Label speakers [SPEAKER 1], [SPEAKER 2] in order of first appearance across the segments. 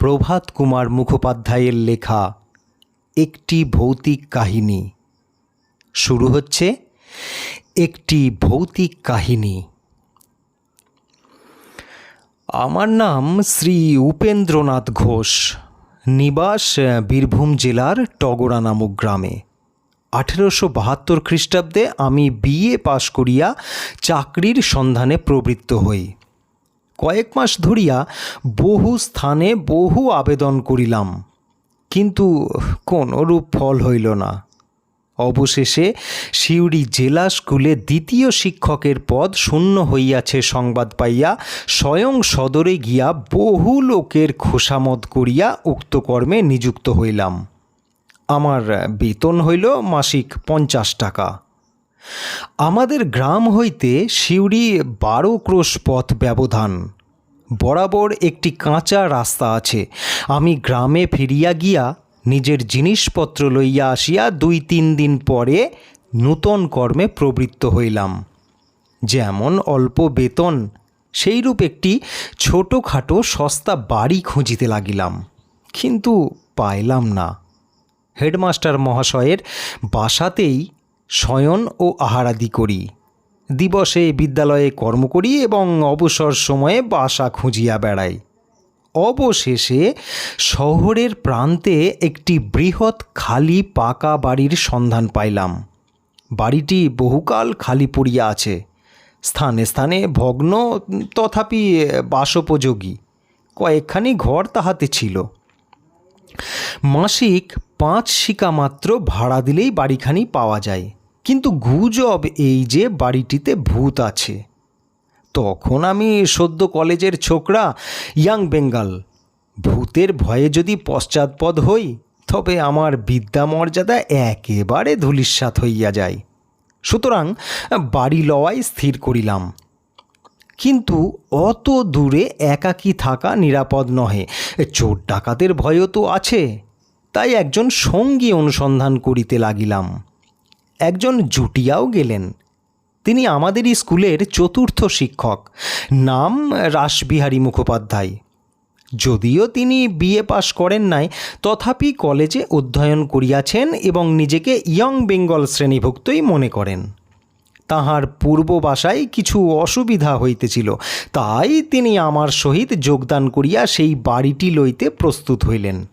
[SPEAKER 1] প্রভাত কুমার মুখোপাধ্যায়ের লেখা একটি ভৌতিক কাহিনী। শুরু হচ্ছে একটি ভৌতিক কাহিনী। আমার নাম শ্রী উপেন্দ্রনাথ ঘোষ, নিবাস বীরভূম জেলার টগরা নামক গ্রামে। আঠেরোশো বাহাত্তর খ্রিস্টাব্দে আমি বিএ পাশ করিয়া চাকরির সন্ধানে প্রবৃত্ত হই। কয়েক মাস ধরিয়া বহু স্থানে বহু আবেদন করিলাম। কিন্তু কোনরূপ ফল হইল না। অবশেষে সিউড়ি জেলা স্কুলে দ্বিতীয় শিক্ষকের পদ শূন্য হইয়াছে সংবাদ পাইয়া স্বয়ং সদরে গিয়া বহু লোকের খোসামত করিয়া উক্ত কর্মে নিযুক্ত হইলাম। আমার বেতন হইল মাসিক পঞ্চাশ টাকা। আমাদের গ্রাম হইতে সিউড়ি বারো ক্রোশ পথ ব্যবধান। বরাবর একটি কাঁচা রাস্তা আছে। আমি গ্রামে ফিরিয়া গিয়া নিজের জিনিসপত্র লইয়া আসিয়া দুই তিন দিন পরে নূতন কর্মে প্রবৃত্ত হইলাম। যেমন অল্প বেতন, সেইরূপ একটি ছোটোখাটো সস্তা বাড়ি খুঁজিতে লাগিলাম। কিন্তু পাইলাম না। হেডমাস্টার মহাশয়ের বাসাতেই শয়ন ও আহারাদি করি। দিবসে বিদ্যালয়ে কর্ম করি এবং অবসর সময়ে বাসা খুঁজিয়া বেড়াই। অবশেষে শহরের প্রান্তে একটি বৃহৎ খালি পাকা বাড়ির সন্ধান পাইলাম। বাড়িটি বহুকাল খালি পড়িয়া আছে। স্থানে স্থানে ভগ্ন, তথাপি বাসোপযোগী। কয়েকখানি ঘর তাহাতে ছিল। মাসিক পাঁচ শিকা মাত্র ভাড়া দিলেই বাড়িখানি পাওয়া যায়। কিন্তু গুজব এই যে বাড়িটিতে ভূত আছে। তখন আমি সদ্য কলেজের ছোকরা ইয়াং বেঙ্গল। ভূতের ভয়ে যদি পশ্চাৎপদ হই, তবে আমার বিদ্যা মর্যাদা একেবারে ধূলিস্যাৎ হইয়া যায়। সুতরাং বাড়ি লওয়াই স্থির করিলাম। কিন্তু অত দূরে একাকী থাকা নিরাপদ নহে। চোর ডাকাতের ভয়ও তো আছে। তাই একজন সঙ্গী অনুসন্ধান করিতে লাগিলাম। একজন জুটিয়াও গেলেন। তিনি আমাদের স্কুলের চতুর্থ শিক্ষক, নাম রাসবিহারী মুখোপাধ্যায়। যদিও তিনি বিএ পাশ করেন নাই, তথাপি কলেজে অধ্যয়ন করিয়াছেন এবং নিজেকে ইয়ং বেঙ্গল শ্রেণীভুক্তই মনে করেন। তাহার পূর্ব বাসায় কিছু অসুবিধা হইতেছিল, তাই তিনি আমার সহিত যোগদান করিয়া সেই বাড়িটি লইতে প্রস্তুত হইলেন।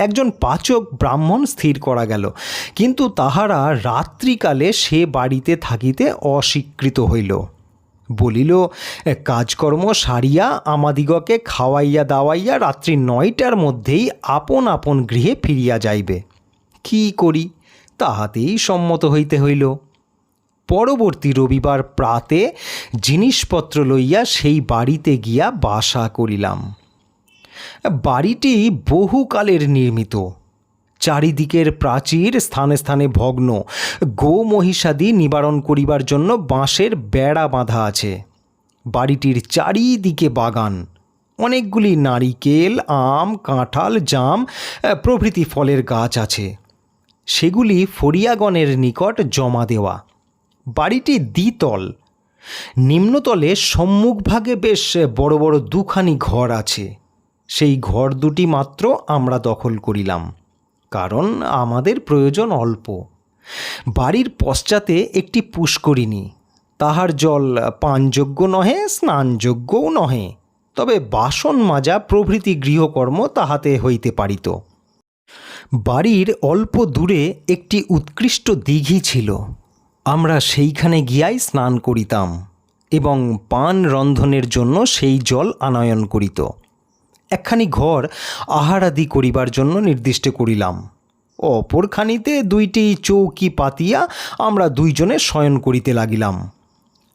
[SPEAKER 1] একজন পাচক ব্রাহ্মণ স্থির করা গেল। কিন্তু তাহারা রাত্রিকালে সে বাড়িতে থাকিতে অস্বীকৃত হইল। বলিল, কাজকর্ম সারিয়া আমাদিগকে খাওয়াইয়া দাওয়াইয়া রাত্রি নয়টার মধ্যেই আপন আপন গৃহে ফিরিয়া যাইবে। কি করি? তাহাতেই সম্মত হইতে হইল। পরবর্তী রবিবার প্রাতে জিনিসপত্র লইয়া সেই বাড়িতে গিয়া বাসা করিলাম। বাড়িটি বহুকালের নির্মিত। চারিদিকের প্রাচীর স্থানে স্থানে ভগ্ন। গো মহিষাদি নিবারণ করিবার জন্য বাঁশের বেড়া বাঁধা আছে। বাড়িটির চারিদিকে বাগান। অনেকগুলি নারিকেল, আম, কাঁঠাল, জাম প্রভৃতি ফলের গাছ আছে। সেগুলি ফরিয়াগণের নিকট জমা দেওয়া। বাড়িটি দ্বিতল। নিম্নতলে সম্মুখভাগে বেশ বড় বড় দুখানি ঘর আছে। সেই ঘর দুটি মাত্র আমরা দখল করিলাম, কারণ আমাদের প্রয়োজন অল্প। বাড়ির পশ্চাতে একটি পুষ্করিণী, তাহার জল পানযোগ্য নহে, স্নানযোগ্যও নহে, তবে বাসন মাজা প্রভৃতি গৃহকর্ম তাহাতে হইতে পারিত। বাড়ির অল্প দূরে একটি উৎকৃষ্ট দিঘি ছিল, আমরা সেইখানে গিয়াই স্নান করিতাম এবং পান রন্ধনের জন্য সেই জল আনয়ন করিত। একখানি ঘর আহারাদি করিবার জন্য নির্দিষ্ট করিলাম। অপরখানিতে দুইটি চৌকি পাতিয়া আমরা দুইজনে শয়ন করিতে লাগিলাম।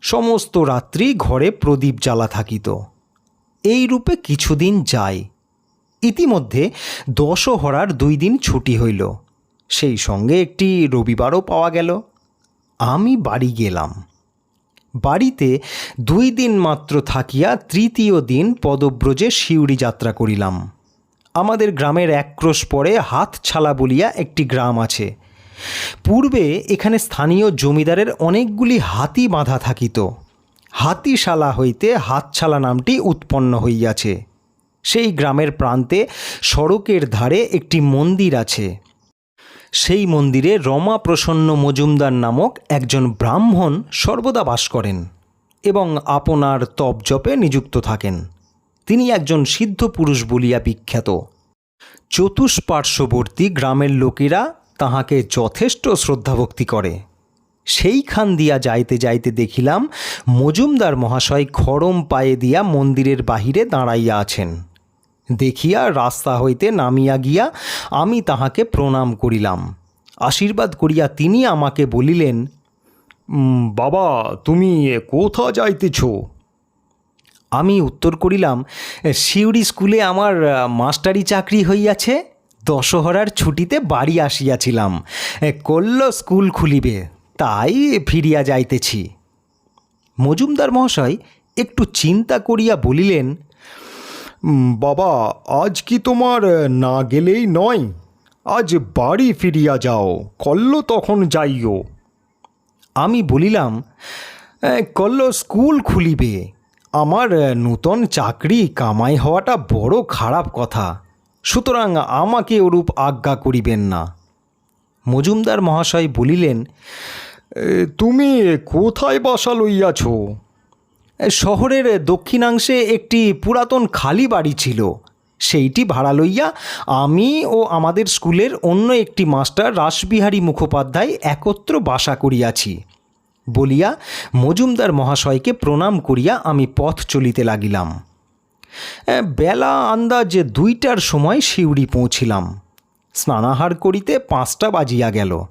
[SPEAKER 1] সমস্ত রাত্রি ঘরে প্রদীপ জ্বালা থাকিত। এই রূপে কিছুদিন যায়। ইতিমধ্যে দশহরার দুই দিন ছুটি হইল। সেই সঙ্গে একটি রবিবারও পাওয়া গেল। আমি বাড়ি গেলাম। বাড়িতে দুই দিন মাত্র থাকিয়া তৃতীয় দিন পদব্রজে শিউরি যাত্রা করিলাম। আমাদের গ্রামের এক ক্রোশ পরে হাতছালা বলিয়া একটি গ্রাম আছে। পূর্বে এখানে স্থানীয় জমিদারের অনেকগুলি হাতি বাঁধা থাকিত। হাতিশালা হইতে হাতছালা নামটি উৎপন্ন হইয়াছে। সেই গ্রামের প্রান্তে সড়কের ধারে একটি মন্দির আছে। সেই মন্দিরে রমা প্রসন্ন মজুমদার নামক একজন ব্রাহ্মণ সর্বদা বাস করেন এবং আপনার তপজপে নিযুক্ত থাকেন। তিনি একজন সিদ্ধ পুরুষ বলিয়া বিখ্যাত। চতুষ্পার্শ্ববর্তী গ্রামের লোকেরা তাহাকে যথেষ্ট শ্রদ্ধাভক্তি করে। সেইখান দিয়া যাইতে যাইতে দেখিলাম মজুমদার মহাশয় খড়ম পায়ে দিয়া মন্দিরের বাহিরে দাঁড়াইয়া আছেন। দেখিয়া রাস্তা হইতে নামিয়া গিয়া আমি তাহাকে প্রণাম করিলাম। আশীর্বাদ করিয়া তিনি আমাকে বলিলেন বাবা তুমি কোথা যাইতেছ? আমি উত্তর করিলাম শিউরি স্কুলে আমার মাস্টারি চাকরি হইয়াছে। দশহরার ছুটিতে বাড়ি আসিয়াছিলাম। কল্য স্কুল খুলিবে তাই ফিরিয়া যাইতেছি। মজুমদার মহাশয় একটু চিন্তা করিয়া বলিলেন "উম, বাবা আজ কি তোমার না গেলেই নয়? আজ বাড়ি ফিরিয়া যাও কল্ল তখন যাইও। আমি বলিলাম "এ, কল্ল স্কুল খুলিবে। আমার নূতন চাকরি কামাই হওয়াটা বড় খারাপ কথা। সুতরাং আমাকে ওরূপ আজ্ঞা করিবেন না। মজুমদার মহাশয় বলিলেন তুমি কোথায় বাসা লইয়াছ? শহরের দক্ষিণাংশে একটি পুরাতন খালি বাড়ি ছিল। সেইটি ভাড়া লইয়া আমি ও আমাদের স্কুলের অন্য একটি মাস্টার রাসবিহারী মুখোপাধ্যায় একত্র বাসা করিয়াছি। বলিয়া মজুমদার মহাশয়কে প্রণাম করিয়া আমি পথ চলিতে লাগিলাম। বেলা আন্দাজ দুইটার সময় শিউড়ি পৌঁছিলাম। স্নানাহার করিতে পাঁচটা বাজিয়া গেল।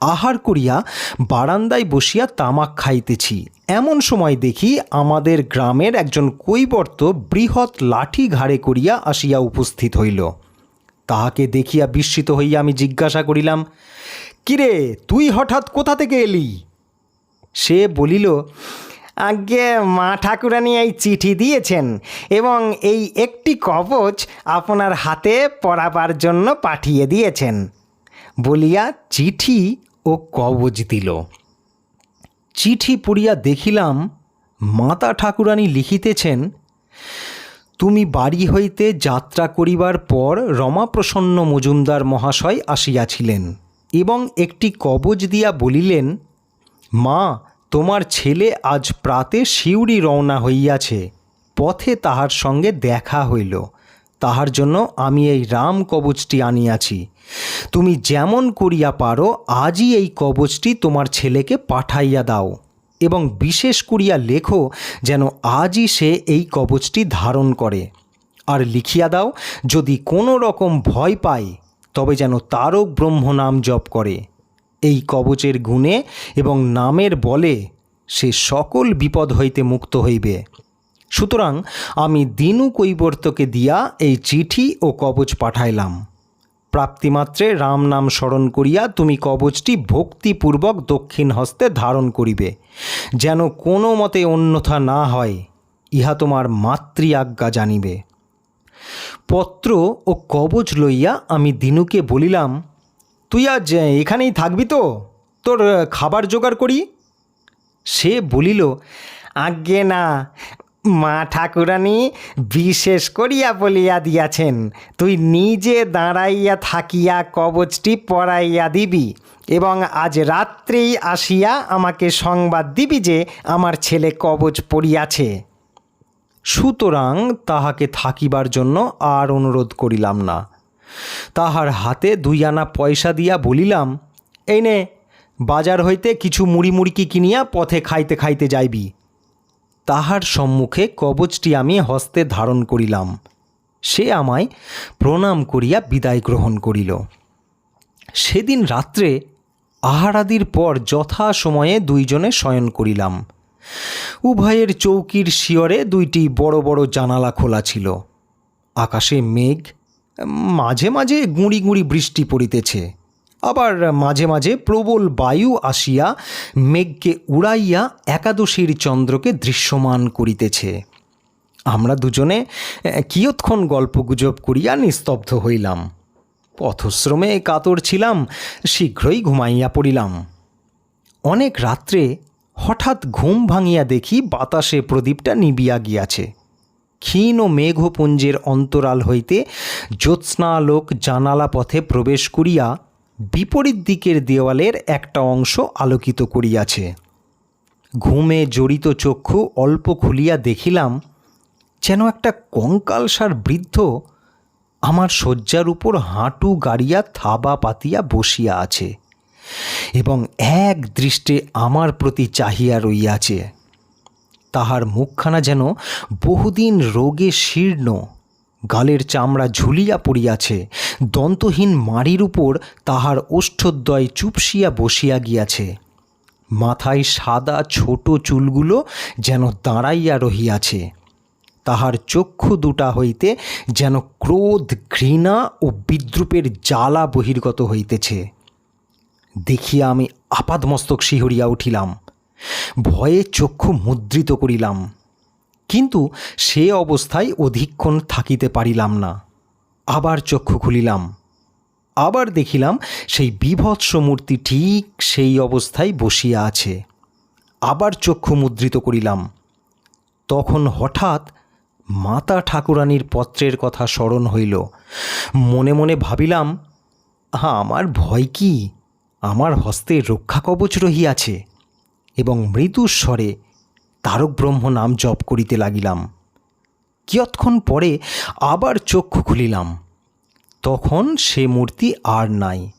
[SPEAKER 1] আহার করিয়া বারান্দায় বসিয়া তামাক খাইতেছি। এমন সময় দেখি আমাদের গ্রামের একজন কৈবর্ত বৃহৎ লাঠি ঘাড়ে করিয়া আসিয়া উপস্থিত হইল। তাহাকে দেখিয়া বিস্মিত হইয়া আমি জিজ্ঞাসা করিলাম, কিরে, তুই হঠাৎ কোথা থেকে এলি? সে বলিল, আজ্ঞে, মা ঠাকুরানী এই চিঠি দিয়েছেন এবং এই একটি কবচ আপনার হাতে পড়াবার জন্য পাঠিয়ে দিয়েছেন। বলিয়া চিঠি ও কবজ দিল। চিঠি পড়িয়া দেখিলাম মাতা ঠাকুরানী লিখিতেছেন, তুমি বাড়ি হইতে যাত্রা করিবার পর রমাপ্রসন্ন মজুমদার মহাশয় আসিয়াছিলেন এবং একটি কবচ দিয়া বলিলেন, মা, তোমার ছেলে আজ প্রাতে শিউরি রওনা হইয়াছে, পথে তাহার সঙ্গে দেখা হইল, তাহার জন্য আমি এই রাম কবচটি আনিয়াছি। তুমি যেমন করিয়া পারো, আজই এই কবচটি তোমার ছেলেকে পাঠাইয়া দাও এবং বিশেষ করিয়া লেখো যেন আজই সে এই কবচটি ধারণ করে। আর লিখিয়া দাও, যদি কোনো রকম ভয় পায়, তবে যেন তারক ব্রহ্ম নাম জপ করে। এই কবচের গুণে এবং নামের বলে সে সকল বিপদ হইতে মুক্ত হইবে। সুতরাং আমি দিনু কৈবর্তকে দিয়া এই চিঠি ও কবচ পাঠাইলাম। প্রাপ্তিমাত্রে রাম নাম স্মরণ করিয়া তুমি কবচটি ভক্তিপূর্বক দক্ষিণ হস্তে ধারণ করিবে। যেন কোনো মতে অন্যথা না হয়, ইহা তোমার মাতৃ আজ্ঞা জানিবে। পত্র ও কবচ লইয়া আমি দিনুকে বলিলাম, তুই আজ এখানেই থাকবি তো? তোর খাবার জোগাড় করি? সে বলিল, আজ্ঞে না মা ঠাকুরানী বিশেষ করিয়া বলিয়া দিয়াছেন, তুই নিজে দাঁড়াইয়া থাকিয়া কবচটি পরাইয়া দিবি এবং আজ রাত্রেই আসিয়া আমাকে সংবাদ দিবি যে আমার ছেলে কবচ পড়িয়াছে। সুতরাং তাহাকে থাকিবার জন্য আর অনুরোধ করিলাম না। তাহার হাতে দুই আনা পয়সা দিয়া বলিলাম, এই নে, বাজার হইতে কিছু মুড়ি মুড়কি কিনিয়া পথে খাইতে খাইতে যাইবি। তাহার সম্মুখে কবচটি আমি হস্তে ধারণ করিলাম। সে আমায় প্রণাম করিয়া বিদায় গ্রহণ করিল। সেদিন রাত্রে আহারাদির পর যথা সময়ে দুইজনে শয়ন করিলাম। উভয়ের চৌকির শিয়রে দুইটি বড় বড় জানালা খোলা ছিল। আকাশে মেঘ, মাঝে মাঝে গুঁড়ি গুঁড়ি বৃষ্টি পড়িতেছে। আবার মাঝে মাঝে প্রবল বায়ু আসিয়া মেঘকে উড়াইয়া একাদশীর চন্দ্রকে দৃশ্যমান করিতেছে। আমরা দুজনে কিয়ৎক্ষণ গল্পগুজব করিয়া নিস্তব্ধ হইলাম। পথশ্রমে কাতর ছিলাম, শীঘ্রই ঘুমাইয়া পড়িলাম। অনেক রাত্রে হঠাৎ ঘুম ভাঙিয়া দেখি বাতাসে প্রদীপটা নিবিয়া গিয়াছে। ক্ষীণ মেঘপুঞ্জের অন্তরাল হইতে জ্যোৎস্নালোক জানালা পথে প্রবেশ করিয়া বিপরীত দিকের দেওয়ালের একটা অংশ আলোকিত করিয়াছে। ঘুমে জড়িত চক্ষু অল্প খুলিয়া দেখিলাম, যেন একটা কঙ্কালসার বৃদ্ধ আমার শয্যার উপর হাঁটু গাড়িয়া থাবা পাতিয়া বসিয়া আছে এবং এক দৃষ্টে আমার প্রতি চাহিয়া রইয়াছে। তাহার মুখখানা যেন বহুদিন রোগে শীর্ণ, গালের চামড়া ঝুলিয়া পড়িয়াছে দন্তহীন মাড়ির উপর তাহার ওষ্ঠদ্বয় চুপসিয়া বসিয়া গিয়াছে। মাথায় সাদা ছোট চুলগুলো যেন দাঁড়াইয়া রহিয়াছে। তাহার চক্ষু দুটা হইতে যেন ক্রোধ, ঘৃণা ও বিদ্রুপের জ্বালা বহির্গত হইতেছে। দেখিয়া আমি আপাদমস্তক শিহরিয়া উঠিলাম। ভয়ে চক্ষু মুদ্রিত করিলাম। কিন্তু সে অবস্থায় অধিকক্ষণ থাকিতে পারিলাম না। আবার চক্ষু খুলিলাম। আবার দেখিলাম সেই বিভৎস মূর্তি ঠিক সেই অবস্থায় বসিয়া আছে। আবার চক্ষু মুদ্রিত করিলাম। তখন হঠাৎ মাতা ঠাকুরানীর পত্রের কথা স্মরণ হইল। মনে মনে ভাবিলাম, আমার ভয় কি? আমার হস্তে রক্ষা কবচ রহিয়াছে এবং মৃদুস্বরে তারক ব্রহ্ম নাম জপ করিতে লাগিলাম। কিয়ৎক্ষণ পরে আবার চক্ষু খুলিলাম। তখন সে মূর্তি আর নাই।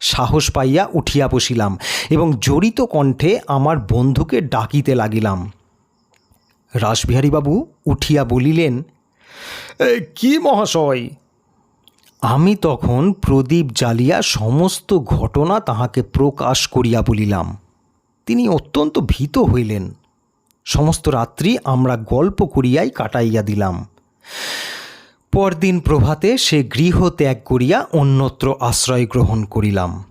[SPEAKER 1] সাহস পাইয়া উঠিয়া বসিলাম এবং জড়িত কণ্ঠে আমার বন্ধুকে ডাকিতে লাগিলাম। রাসবিহারীবাবু উঠিয়া বলিলেন কি মহাশয়? আমি তখন প্রদীপ জ্বালিয়া সমস্ত ঘটনা তাহাকে প্রকাশ করিয়া বলিলাম। তিনি অত্যন্ত ভীত হইলেন। সমস্ত রাত্রি আমরা গল্প করিয়াই কাটাইয়া দিলাম। পরদিন প্রভাতে সে গৃহ ত্যাগ করিয়া অন্যত্র আশ্রয় গ্রহণ করিলাম।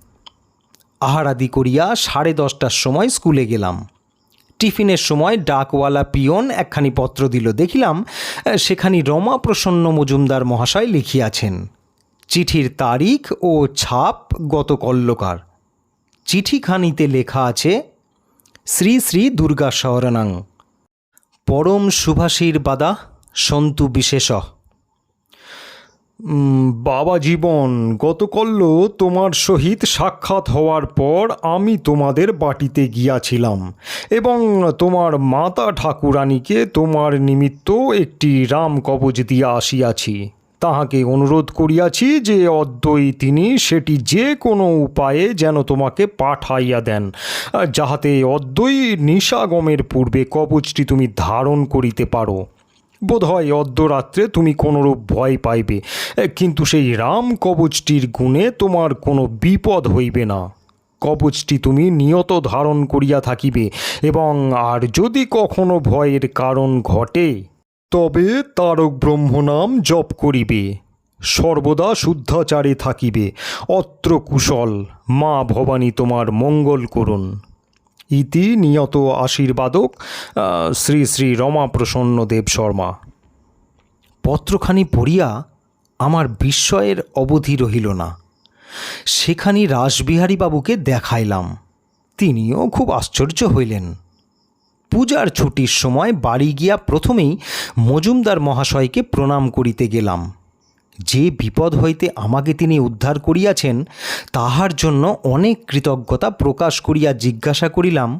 [SPEAKER 1] আহারাদি করিয়া সাড়ে দশটার সময় স্কুলে গেলাম। টিফিনের সময় ডাকওয়ালা পিয়ন একখানি পত্র দিল, দেখিলাম সেখানি রমা প্রসন্ন মজুমদার মহাশয় লিখিয়াছেন। চিঠির তারিখ ও ছাপ গত কল্লকার। চিঠিখানিতে লেখা আছে শ্রী শ্রী দুর্গা শরণাং। পরম সুভাষীর বাদা সন্তু বিশেষ। বাবা জীবন গতকল্য তোমার সহিত সাক্ষাৎ হওয়ার পর আমি তোমাদের বাটিতে গিয়াছিলাম এবং তোমার মাতা ঠাকুরানীকে তোমার নিমিত্ত একটি রাম কবচ দিয়া আসিয়াছি। তাহাকে অনুরোধ করিয়াছি যে অদ্যই তিনি সেটি যে কোনো উপায়ে যেন তোমাকে পাঠাইয়া দেন। যাহাতে অদ্যই নিশাগমের পূর্বে কবচটি তুমি ধারণ করিতে পারো। বোধহয় অর্ধরাত্রে তুমি কোনোরূপ ভয় পাইবে কিন্তু সেই রাম কবচটির গুণে তোমার কোনো বিপদ হইবে না। কবচটি তুমি নিয়ত ধারণ করিয়া থাকিবে এবং আর যদি কখনো ভয়ের কারণ ঘটে তবে তারক ব্রহ্মনাম জপ করিবে, সর্বদা শুদ্ধাচারে থাকিবে, অত্র কুশল, মা ভবানী তোমার মঙ্গল করুন। ইতি নিয়ত আশীর্বাদক শ্রী শ্রী রমা প্রসন্ন দেব শর্মা। পত্রখানি পড়িয়া আমার বিস্ময়ের অবধি রহিল না। সেখানি রাসবিহারীবাবুকে দেখাইলাম। তিনিও খুব আশ্চর্য হইলেন। পূজার ছুটির সময় বাড়ি গিয়া প্রথমেই মজুমদার মহাশয়কে প্রণাম করিতে গেলাম। যে বিপদ হইতে আমাকে তিনি উদ্ধার করিয়াছেন, তাহার জন্য অনেক কৃতজ্ঞতা প্রকাশ করিয়া জিজ্ঞাসা করিলাম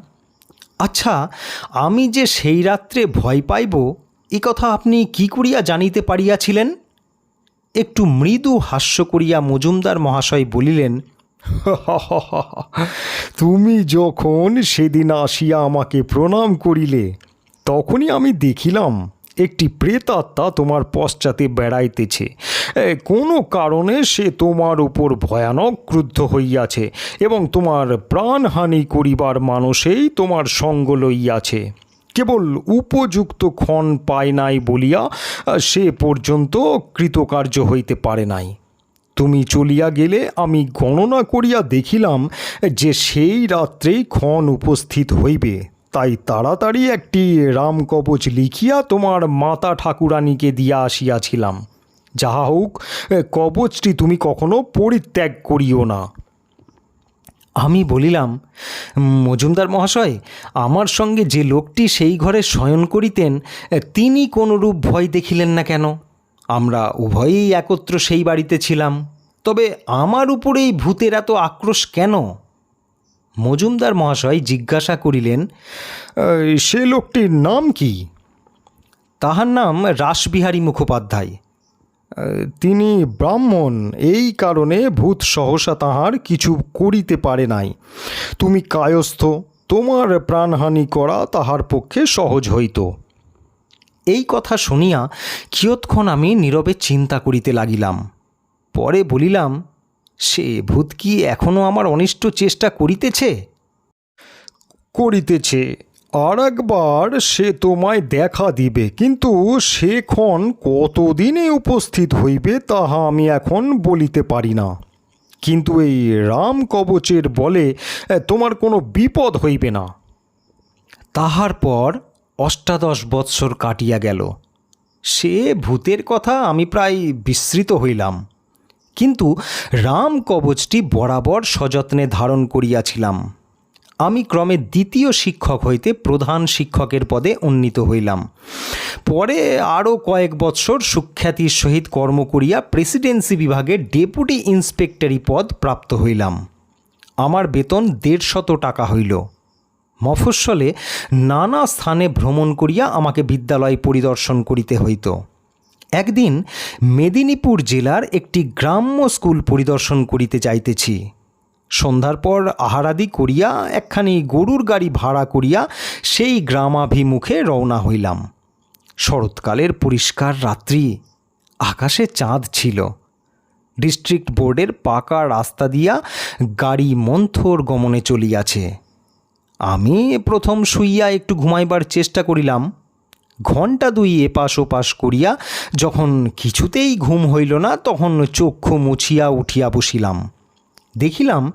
[SPEAKER 1] আচ্ছা আমি যে সেই রাত্রে ভয় পাইব, এ কথা আপনি কি করিয়া জানিতে পারিয়াছিলেন? একটু মৃদু হাস্য করিয়া মজুমদার মহাশয় বলিলেন তুমি যখন সেদিন আসিয়া আমাকে প্রণাম করিলে, তখনই আমি দেখিলাম একটি প্রেতাত্মা তোমার পশ্চাতে বেড়াইতেছে। কোনো কারণে সে তোমার উপর ভয়ানক ক্রুদ্ধ হইয়াছে এবং তোমার প্রাণহানি করিবার মানুষেই তোমার সঙ্গ লইয়াছে। কেবল উপযুক্ত ক্ষণ পায় নাই বলিয়া সে পর্যন্ত কৃতকার্য হইতে পারে নাই। তুমি চলিয়া গেলে আমি গণনা করিয়া দেখিলাম যে সেই রাত্রেই ক্ষণ উপস্থিত হইবে। তাই তাড়াতাড়ি একটি রামকবচ লিখিয়া তোমার মাতা ঠাকুরানীকে দিয়া আসিয়াছিলাম। যাহা হোক, কবচটি তুমি কখনো পরিত্যাগ করিও না। আমি বলিলাম, মজুমদার মহাশয়, আমার সঙ্গে যে লোকটি সেই ঘরে শয়ন করিতেন, তিনি কোনরূপ ভয় দেখিলেন না কেন? আমরা উভয়েই একত্র সেই বাড়িতে ছিলাম। তবে আমার উপরেই ভূতের এত আক্রোশ কেন? মজুমদার মহাশয় জিজ্ঞাসা করিলেন সে লোকটির নাম কি? তাহার নাম রাসবিহারী মুখোপাধ্যায়। তিনি ব্রাহ্মণ, এই কারণে ভূত সহসা তাহার কিছু করিতে পারে নাই। তুমি কায়স্থ, তোমার প্রাণহানি করা তাহার পক্ষে সহজ হইত। এই কথা শুনিয়া কিয়ৎক্ষণ আমি নীরবে চিন্তা করিতে লাগিলাম। পরে বলিলাম সে ভূত কি এখনও আমার অনিষ্ট চেষ্টা করিতেছে? করিতেছে। আর একবার সে তোমায় দেখা দিবে কিন্তু সেক্ষণ কতদিনে উপস্থিত হইবে তাহা আমি এখন বলিতে পারি না। কিন্তু এই রাম কবচের বলে তোমার কোনো বিপদ হইবে না। তাহার পর অষ্টাদশ বৎসর কাটিয়া গেল। সে ভূতের কথা আমি প্রায় বিস্মৃত হইলাম। কিন্তু রাম কবচটি বরাবর সযত্নে ধারণ করিয়াছিলাম। আমি ক্রমে দ্বিতীয় শিক্ষক হইতে প্রধান শিক্ষকের পদে উন্নীত হইলাম। পরে আরও কয়েক বৎসর সুখ্যাতির সহিত কর্ম করিয়া প্রেসিডেন্সি বিভাগে ডেপুটি ইন্সপেক্টরি পদ প্রাপ্ত হইলাম। আমার বেতন দেড়শত টাকা হইল। মফস্বলে নানা স্থানে ভ্রমণ করিয়া আমাকে বিদ্যালয় পরিদর্শন করিতে হইত। একদিন মেদিনীপুর জেলার একটি গ্রাম্য স্কুল পরিদর্শন করিতে যাইতেছি। সন্ধ্যার পর আহারাদি করিয়া একখানি গরুর গাড়ি ভাড়া করিয়া সেই গ্রামাভিমুখে রওনা হইলাম। শরৎকালের পরিষ্কার রাত্রি, আকাশে চাঁদ ছিল। ডিস্ট্রিক্ট বোর্ডের পাকা রাস্তা দিয়া গাড়ি মন্থর গমনে চলিয়াছে। আমি প্রথম শুইয়া একটু ঘুমাইবার চেষ্টা করিলাম। ঘণ্টা দুই এপাশ ওপাশ করিয়া যখন কিছুতেই ঘুম হইল না, তখন চক্ষু মুছিয়া উঠিয়া বসিলাম। দেখিলাম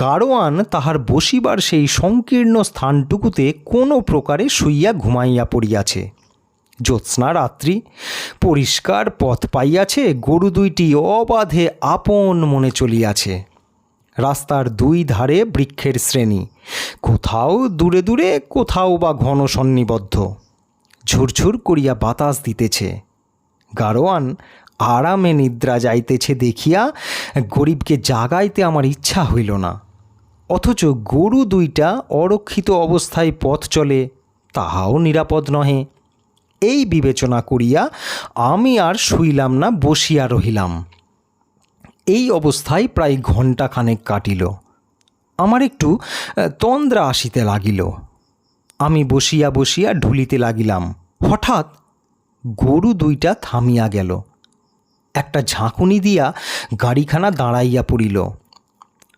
[SPEAKER 1] গাড়োয়ান তাহার বসিবার সেই সংকীর্ণ স্থানটুকুতে কোনো প্রকারে শুইয়া ঘুমাইয়া পড়িয়াছে। জ্যোৎস্না রাত্রি, পরিষ্কার পথ পাইয়াছে, গরু দুইটি অবাধে আপন মনে চলিয়াছে। রাস্তার দুই ধারে বৃক্ষের শ্রেণি। কোথাও দূরে দূরে, কোথাও বা ঘন সন্নিবদ্ধ। ঝুরঝুর করিয়া বাতাস দিতেছে। গারোয়ান আরামে নিদ্রা যাইতেছে দেখিয়া গরিবকে জাগাইতে আমার ইচ্ছা হইল না। অথচ গরু দুইটা অরক্ষিত অবস্থায় পথ চলে, তাহাও নিরাপদ নহে। এই বিবেচনা করিয়া আমি আর শুইলাম না, বসিয়া রহিলাম। এই অবস্থায় প্রায় ঘণ্টাখানেক কাটিল। আমার একটু তন্দ্রা আসিতে লাগিল। আমি বসিয়া বসিয়া ঢুলিতে লাগিলাম। হঠাৎ গরু দুইটা থামিয়া গেল। একটা ঝাঁকুনি দিয়া গাড়িখানা দাঁড়াইয়া পড়িল।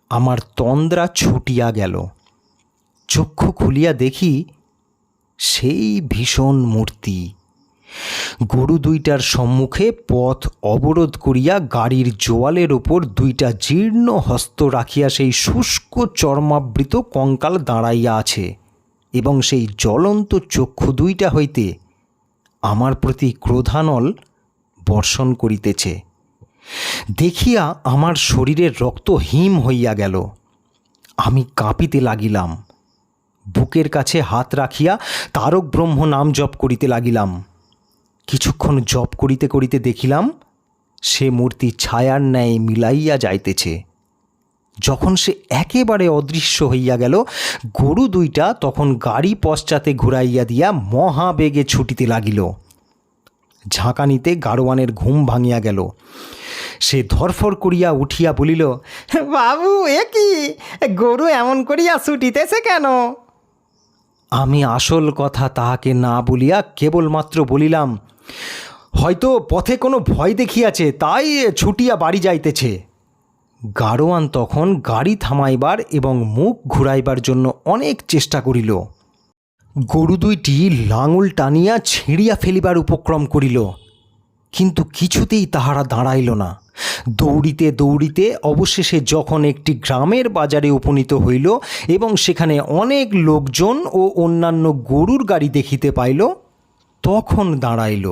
[SPEAKER 1] আমার তন্দ্রা ছুটিয়া গেল। চক্ষু খুলিয়া দেখি সেই ভীষণ মূর্তি। গরু দুইটার সম্মুখে পথ অবরোধ করিয়া গাড়ির জোয়ালের ওপর দুইটা জীর্ণ হস্ত রাখিয়া সেই শুষ্ক চর্মাবৃত কঙ্কাল দাঁড়াইয়া আছে এবং সেই জ্বলন্ত চক্ষু দুইটা হইতে আমার প্রতি ক্রোধানল বর্ষণ করিতেছে। দেখিয়া আমার শরীরের রক্ত হিম হইয়া গেল। আমি কাঁপিতে লাগিলাম। বুকের কাছে হাত রাখিয়া তারক ব্রহ্ম নাম জপ করিতে লাগিলাম। কিছুক্ষণ জপ করিতে করিতে দেখিলাম, সে মূর্তি ছায়ার ন্যায় মিলাইয়া যাইতেছে। যখন সে একেবারে অদৃশ্য হইয়া গেল, গরু দুইটা তখন গাড়ি পশ্চাতে ঘুরাইয়া দিয়া মহাবেগে ছুটিতে লাগিল। ঝাঁকানিতে গাড়োয়ানের ঘুম ভাঙিয়া গেল। সে ধরফর করিয়া উঠিয়া বলিল,
[SPEAKER 2] বাবু, এ কি? গরু এমন করিয়া ছুটিতেছে কেন?
[SPEAKER 1] আমি আসল কথা তাহাকে না বলিয়া কেবলমাত্র বলিলাম, হয়তো পথে কোনো ভয় দেখিয়াছে, তাই ছুটিয়া বাড়ি যাইতেছে। গাড়োয়ান তখন গাড়ি থামাইবার এবং মুখ ঘুরাইবার জন্য অনেক চেষ্টা করিল। গরু দুইটি লাঙল টানিয়া ছিঁড়িয়া ফেলিবার উপক্রম করিল, কিন্তু কিছুতেই তাহারা দাঁড়াইল না। দৌড়িতে দৌড়িতে অবশেষে যখন একটি গ্রামের বাজারে উপনীত হইল এবং সেখানে অনেক লোকজন ও অন্যান্য গরুর গাড়ি দেখিতে পাইল, তখন দাঁড়াইল।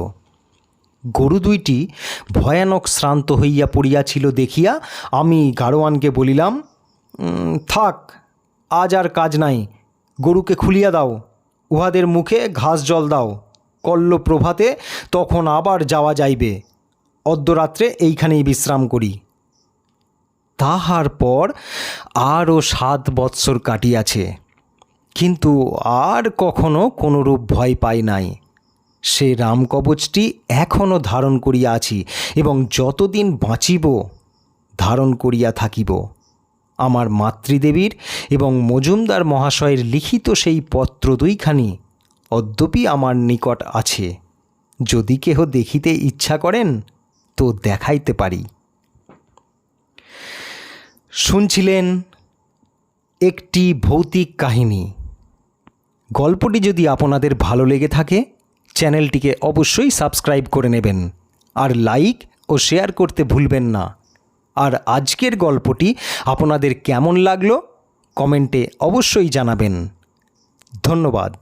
[SPEAKER 1] গরু দুইটি ভয়ানক শ্রান্ত হইয়া পড়িয়াছিল দেখিয়া আমি গাড়োয়ানকে বলিলাম থাক, আজ আর কাজ নাই, গরুকে খুলিয়া দাও, উহাদের মুখে ঘাস জল দাও কল্ল প্রভাতে তখন আবার যাওয়া যাইবে। অদ্যরাত্রে এইখানেই বিশ্রাম করি। তাহার পর আরও সাত বৎসর কাটিয়াছে। কিন্তু আর কখনো কোনরূপ ভয় পাই নাই। সে রামকবচটি এখনও ধারণ করিয়া আছি এবং যতদিন বাঁচিব, ধারণ করিয়া থাকিব। আমার মাতৃদেবীর এবং মজুমদার মহাশয়ের লিখিত সেই পত্র দুইখানি অদ্যপি আমার নিকট আছে। যদি কেহ দেখিতে ইচ্ছা করেন তো দেখাইতে পারি। শুনছিলেন একটি ভৌতিক কাহিনী। গল্পটি যদি আপনাদের ভালো লেগে থাকে, চ্যানেলটিকে অবশ্যই সাবস্ক্রাইব করে নেবেন আর লাইক ও শেয়ার করতে ভুলবেন না। আর আজকের গল্পটি আপনাদের কেমন লাগল, কমেন্টে অবশ্যই জানাবেন। ধন্যবাদ।